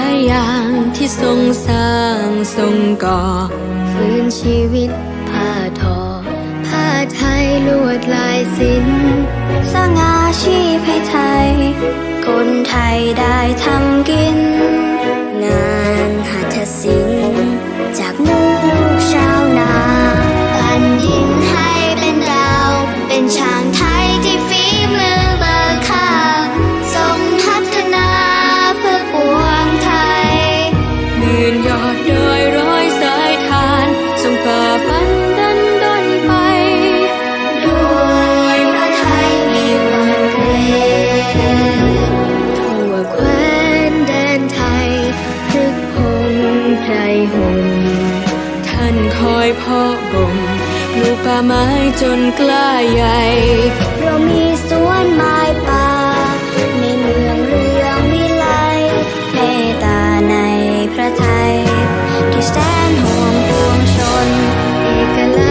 แต่ยางที่ทรงสร้างทรงก่อฟื้นชีวิตผ้าทอ ผ้าไทยลวดลายสินสร้างอาชีพให้ไทย คนไทยได้ทำกินงาน หยอดโดยร้อยสายทานทรงฝ่าฟันดันดนไป ด้วยพระไทยมีความเกรงทั่วแคว้นแดนไทยพฤกพงไพรหงส์ท่านคอยพ่อบ่มลูกป่าไม้จนกล้าใหญ่เรามี like a light.